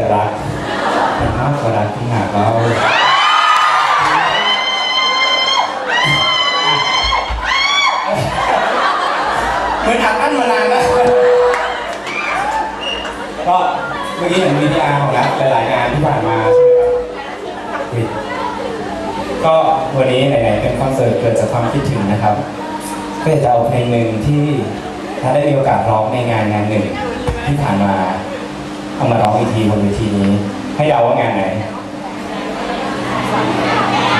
แต่รักแต่มากกว่รักที่หากเราเหมือนอัดอั้นมานานแล้วก็เมื่อกี้เห็นวิทยาของรัฐหลายๆงานที่ผ่านมาก็วันนี้ไหนๆเป็นคอนเสิร์ตเกิดจากความคิดถึงนะครับ ก็จะเอาเพลงหนึ่งที่ถ้าได้มีโอกาสร้องในงานงานหนึ่งที่ผ่านมา เอามาร้องอีกทีบนเวทีนี้ ให้เดาว่างานไหน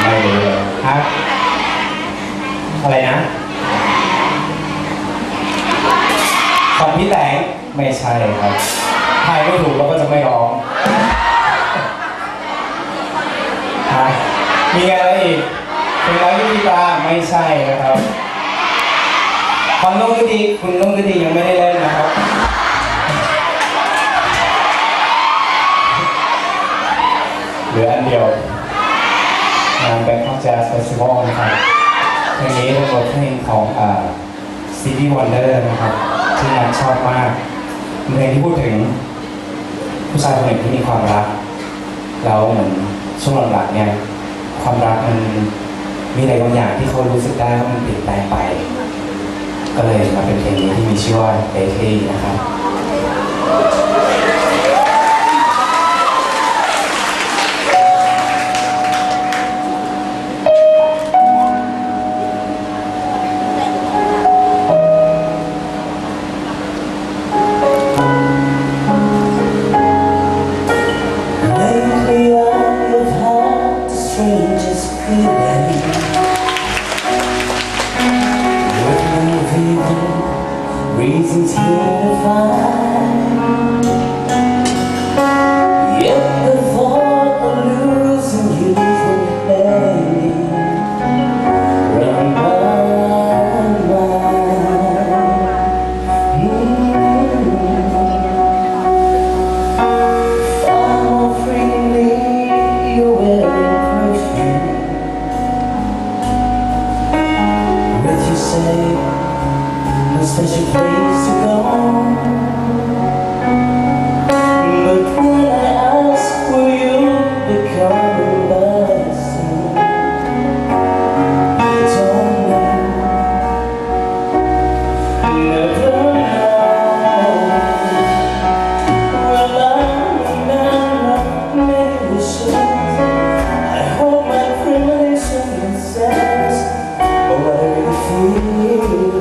ไม่รู้เลยฮะอะไรนะของพี่แหลงไม่ใช่ครับทายไม่ถูกเราก็จะไม่ร้องฮะมีงานอะไรอีกเพลงร้อยยี่ตาไม่ใช่นะครับความนุ่มก็ดีคุณนุ่มก็ดียังไม่ได้เล่นนะครับ เหลืออันเดียวงาน Bangkok Jazz Festival นะครับเพลงนี้เป็นบทเพลงของอ่า Stevie Wonder นะครับ ที่นัทชอบมากเพลงที่พูดถึงผู้ชายคนหนึ่งที่มีความรักแล้วเหมือนช่วงหลังๆเนี่ยความรักมันมีอะไรบางอย่างที่เขารู้สึกได้ว่ามันเปลี่ยนแปลงไป ก็เลยมาเป็นเพลงนี้ที่มีชื่อว่า Lately นะครับ sense, but the feel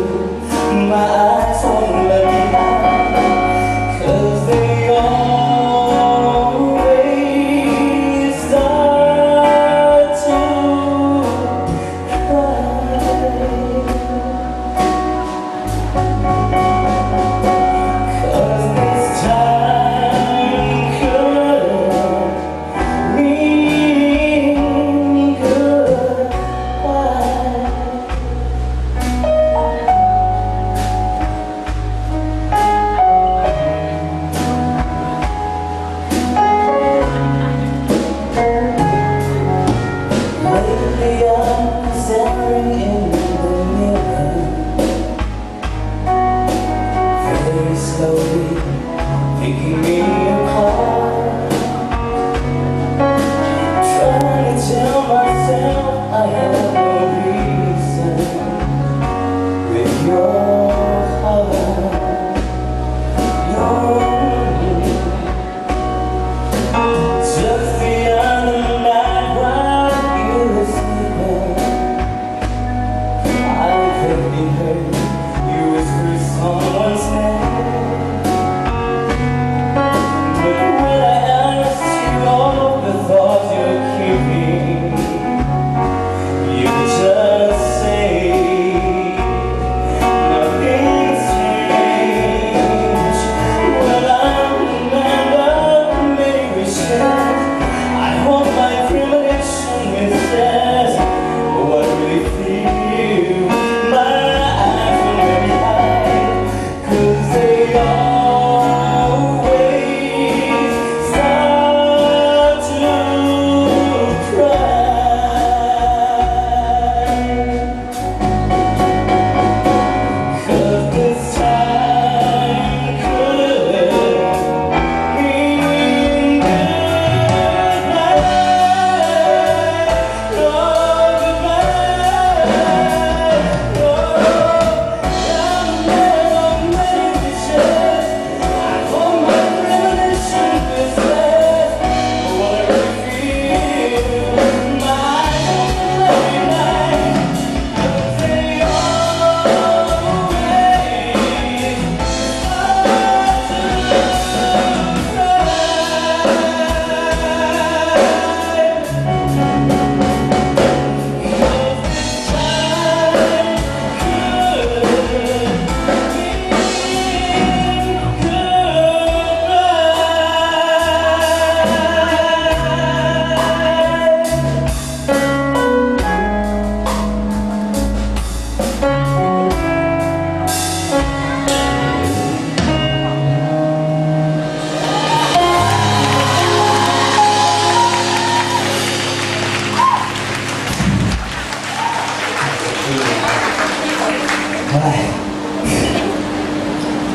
ท่าไหร่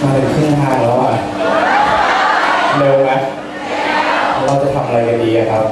มาเป็นครึ่งทางแล้วอะ เร็วไหมเราจะทำอะไรกันดีครับ